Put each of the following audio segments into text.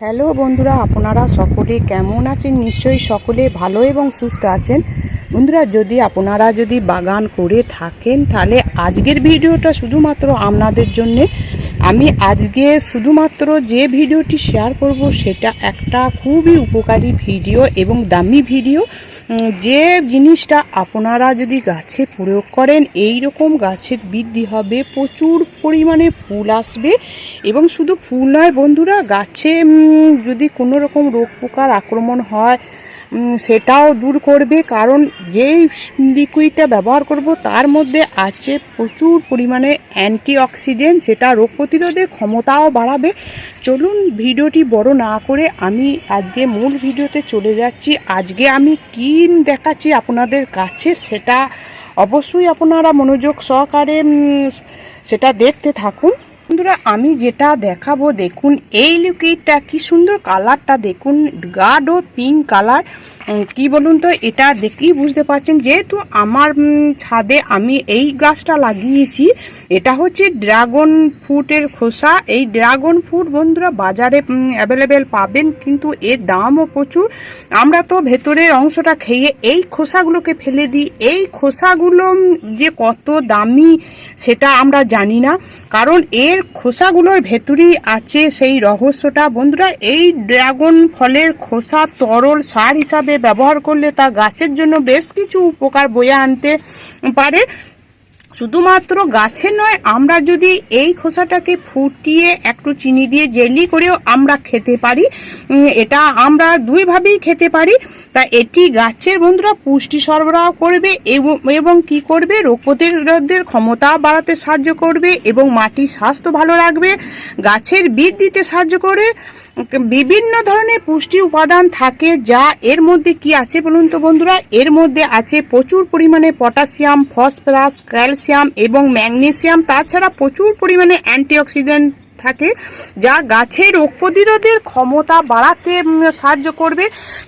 Hello বন্ধুরা, আপনারা সকলে কেমন আছেন? নিশ্চয়ই সকলে ভালো এবং সুস্থ আছেন। বন্ধুরা, যদি আপনারা যদি বাগান করে থাকেন, তাহলে আজকের ভিডিওটা শুধুমাত্র আপনাদের জন্যে আমি আজকে শুধুমাত্র যে ভিডিওটি শেয়ার করব, সেটা একটা খুবই উপকারী ভিডিও এবং দামি ভিডিও। যে জিনিসটা আপনারা যদি গাছে প্রয়োগ করেন এই রকম গাছের বৃদ্ধি হবে, প্রচুর পরিমাণে ফুল আসবে এবং শুধু ফুল নয় বন্ধুরা, গাছে যদি কোনো রকম রোগ পোকার আক্রমণ হয় সেটাও দূর করবে, কারণ যেই লিকুইডটা ব্যবহার করব, তার মধ্যে আছে প্রচুর পরিমাণে অ্যান্টিঅক্সিডেন্ট সেটা রোগ প্রতিরোধের ক্ষমতাও বাড়াবে। চলুন ভিডিওটি বড় না করে আমি আজকে মূল ভিডিওতে চলে যাচ্ছি। আজকে আমি কি দেখাচ্ছি আপনাদের কাছে, সেটা অবশ্যই আপনারা মনোযোগ সহকারে সেটা দেখতে থাকুন। বন্ধুরা, আমি যেটা দেখাবো, দেখুন, এই লিকুইডটা কি সুন্দর কালারটা, দেখুন, গাঢ় পিঙ্ক কালার কি বলুন তো, এটা দেখেই বুঝতে পারছেন, যেহেতু আমার ছাদে আমি এই গাছটা লাগিয়েছি, এটা হচ্ছে ড্রাগন ফ্রুটের খোসা। এই ড্রাগন ফ্রুট বন্ধুরা, বাজারে অ্যাভেলেবেল পাবেন, কিন্তু এর দামও প্রচুর। আমরা তো ভেতরের অংশটা খেয়ে এই খোসাগুলোকে ফেলে দিই। এই খোসাগুলো যে কত দামি, সেটা আমরা জানি না। কারণ এর খোসাগুলোর ভেতরেই আছে সেই রহস্যটা। বন্ধুরা, এই ড্রাগন ফলের খোসা তরল সার হিসাবে ব্যবহার করলে তা গাছের জন্য বেশ কিছু উপকার বয়ে আনতে পারে। শুধুমাত্র গাছে নয়, আমরা যদি এই খোসাটাকে ফুটিয়ে একটু চিনি দিয়ে জেলি করেও আমরা খেতে পারি এটা আমরা দুইভাবেই খেতে পারি। তা এটি গাছের বন্ধুরা পুষ্টি সরবরাহ করবে এবং কি করবে? রোগ প্রতিরোধের ক্ষমতা বাড়াতে সাহায্য করবে এবং মাটির স্বাস্থ্য ভালো রাখবে, গাছের বৃদ্ধিতে সাহায্য করে। বিভিন্ন ধরনের পুষ্টি উপাদান থাকে, যা এর মধ্যে কি আছে বলুন তো বন্ধুরা? এর মধ্যে আছে প্রচুর পরিমাণে পটাশিয়াম, ফসফরাস, ক্যালসিয়াম এবং ম্যাগনেসিয়াম। তাছাড়া প্রচুর পরিমাণে অ্যান্টিঅক্সিডেন্ট থাকে, যা গাছের রোগ প্রতিরোধের ক্ষমতা বাড়াতে সাহায্য করবে।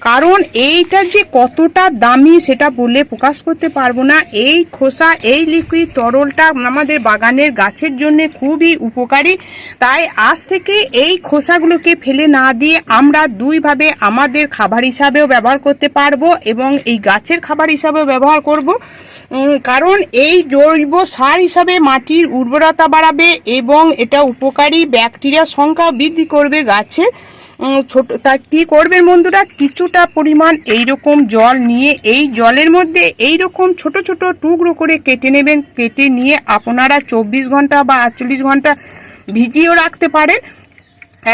কারণ এইটা যে কতটা দামি সেটা বলে প্রকাশ করতে পারব না। এই খোসা, এই লিকুইড তরলটা আমাদের বাগানের গাছের জন্য খুবই উপকারী। তাই আজ থেকে এই খোসাগুলোকে ফেলে না দিয়ে আমরা দুইভাবে আমাদের খাবার হিসাবেও ব্যবহার করতে পারব এবং এই গাছের খাবার হিসাবেও ব্যবহার করব। কারণ এই জৈব সার হিসাবে মাটির উর্বরতা বাড়াবে এবং এটা উপকারী ব্যাকটেরিয়ার সংখ্যা বৃদ্ধি করবে গাছে। ছোট, তা কি করবেন বন্ধুরা? কিছুটা পরিমাণ এইরকম জল নিয়ে, এই জলের মধ্যে এই রকম ছোট ছোট টুকরো করে কেটে নেবেন। কেটে নিয়ে আপনারা চব্বিশ ঘণ্টা বা আটচল্লিশ ঘণ্টা ভিজিয়েও রাখতে পারেন।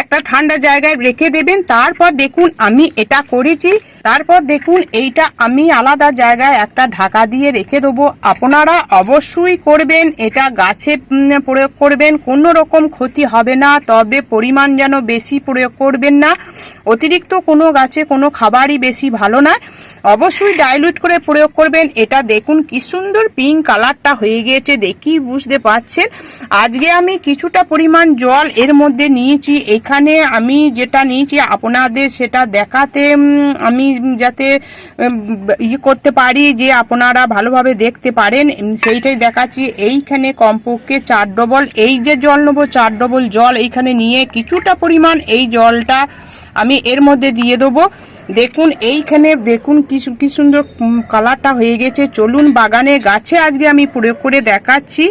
একটা ঠান্ডা জায়গায় রেখে দেবেন। তারপর দেখুন, আমি এটা করেছি। তারপর দেখুন, এইটা আমি আলাদা জায়গায় একটা ঢাকা দিয়ে রেখে দেবো। আপনারা অবশ্যই করবেন, এটা গাছে প্রয়োগ করবেন, কোনো রকম ক্ষতি হবে না, তবে পরিমাণ যেন বেশি প্রয়োগ করবেন না। অতিরিক্ত কোনো গাছে কোনো খাবারই বেশি ভালো না। অবশ্যই ডাইলুট করে প্রয়োগ করবেন, এটা দেখুন কি সুন্দর পিঙ্ক কালারটা হয়ে গিয়েছে, দেখি বুঝতে পারছেন। আজকে আমি কিছুটা পরিমাণ জল এর মধ্যে নিয়েছি, এখানে আমি যেটা নিয়েছি আপনাদের সেটা দেখাতে আমি যাতে ইয়ে করতে পারি যে আপনারা ভালোভাবে দেখতে পারেন সেইটাই দেখাচ্ছি। এইখানে কমপক্ষে চার ডবল, এই যে জল নেব, চার ডবল জল এইখানে নিয়ে কিছুটা পরিমাণ এই জলটা আমি এর মধ্যে দিয়ে দেবো। দেখুন, এইখানে দেখুন কি কি সুন্দর কালারটা হয়ে গেছে। চলুন বাগানে, গাছে আজকে আমি প্রয়োগ করে দেখাচ্ছি।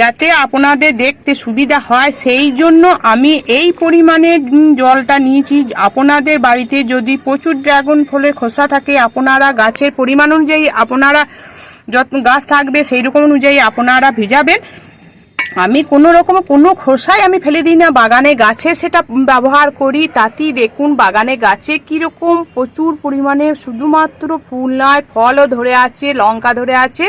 যাতে আপনাদের দেখতে সুবিধা হয়, সেই জন্য আমি এই পরিমাণে জলটা নিয়েছি। আপনাদের বাড়িতে যদি প্রচুর ড্রাগন ফলের খোসা থাকে, আপনারা গাছের পরিমাণ অনুযায়ী, আপনারা যত গাছ থাকবে সেই রকম অনুযায়ী আপনারা ভিজাবেন। আমি কোনো রকম, কোনো খোসাই আমি ফেলে দিই না। বাগানে গাছে সেটা ব্যবহার করি তাতেই দেখুন বাগানে গাছে কীরকম প্রচুর পরিমাণে শুধুমাত্র ফুল নয়, ফলও ধরে আছে, লঙ্কা ধরে আছে।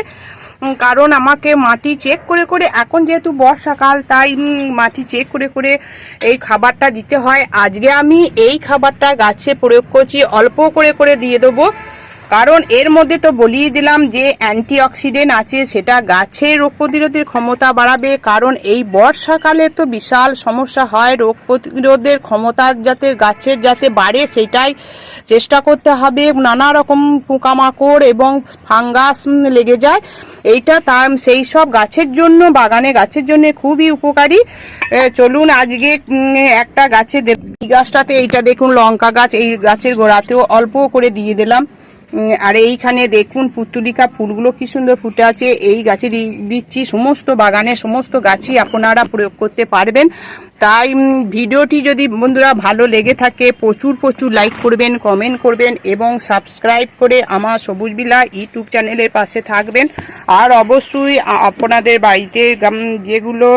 কারণ আমাকে মাটি চেক করে করে, এখন যেহেতু বর্ষাকাল, তাই মাটি চেক করে করে এই খাবারটা দিতে হয়। আজকে আমি এই খাবারটা গাছে প্রয়োগ করছি, অল্প করে করে দিয়ে দেবো। কারণ এর মধ্যে তো বলিয়ে দিলাম যে অ্যান্টিঅক্সিডেন্ট আছে, সেটা গাছের রোগ প্রতিরোধের ক্ষমতা বাড়াবে। কারণ এই বর্ষাকালে তো বিশাল সমস্যা হয়, রোগ প্রতিরোধের ক্ষমতা যাতে গাছের যাতে বাড়ে, সেটাই চেষ্টা করতে হবে। নানা রকম পোকামাকড় এবং ফাঙ্গাস লেগে যায়। এইটা তার, সেই সব গাছের জন্য, বাগানে গাছের জন্য খুবই উপকারী। চলুন আজকে একটা গাছে গাছটাতে এইটা দেখুন, লঙ্কা গাছ, এই গাছের গোড়াতেও অল্প করে দিয়ে দিলাম। আর এইখানে দেখুন পুতুলিকা ফুলগুলো কি সুন্দর ফুটে আছে। এই গাছে দিচ্ছি সমস্ত বাগানে সমস্ত গাছই আপনারা প্রয়োগ করতে পারবেন। তাই ভিডিওটি যদি বন্ধুরা ভালো লেগে থাকে, প্রচুর প্রচুর লাইক করবেন কমেন্ট করবেন এবং সাবস্ক্রাইব করে আমার সবুজ বিলা ইউটিউব চ্যানেলের পাশে থাকবেন। আর অবশ্যই আপনাদের বাড়িতে যেগুলো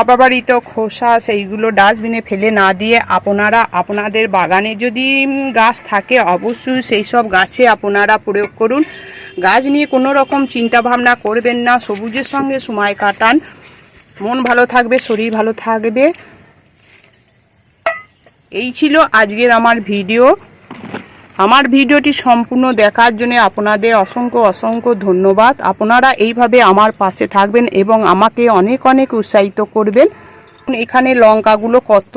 অব্যবহৃত খোসা সেইগুলো ডাস্টবিনে ফেলে না দিয়ে আপনারা, আপনাদের বাগানে যদি গাছ থাকে অবশ্যই সেই সব গাছে আপনারা প্রয়োগ করুন। গাছ নিয়ে কোনো রকম চিন্তা ভাবনা করবেন না, সবুজের সঙ্গে সময় কাটান। মন ভালো থাকবে, শরীর ভালো থাকবে। এই ছিল আজকের আমার ভিডিও। আমার ভিডিওটি সম্পূর্ণ দেখার জন্য আপনাদের অসংখ্য অসংখ্য ধন্যবাদ। আপনারা এইভাবে আমার পাশে থাকবেন এবং আমাকে অনেক অনেক উৎসাহিত করবেন। এখানে লঙ্কাগুলো কত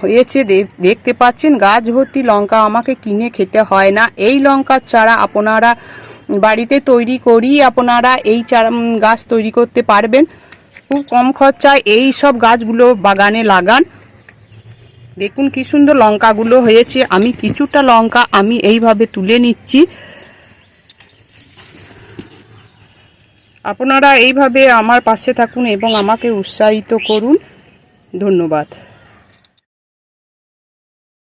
হয়েছে দেখতে পাচ্ছেন? গাছ ভর্তি লঙ্কা আমাকে কিনে খেতে হয় না। এই লঙ্কার চারা আপনারা বাড়িতে তৈরি করেই আপনারা এই চারা গাছ তৈরি করতে পারবেন। খুব কম খরচায় এই সব গাছগুলো বাগানে লাগান। দেখুন কি সুন্দর লঙ্কাগুলো হয়েছে। আমি কিছুটা লঙ্কা আমি এইভাবে তুলে নিচ্ছি। আপনারা এইভাবে আমার পাশে থাকুন এবং আমাকে উৎসাহিত করুন। ধন্যবাদ।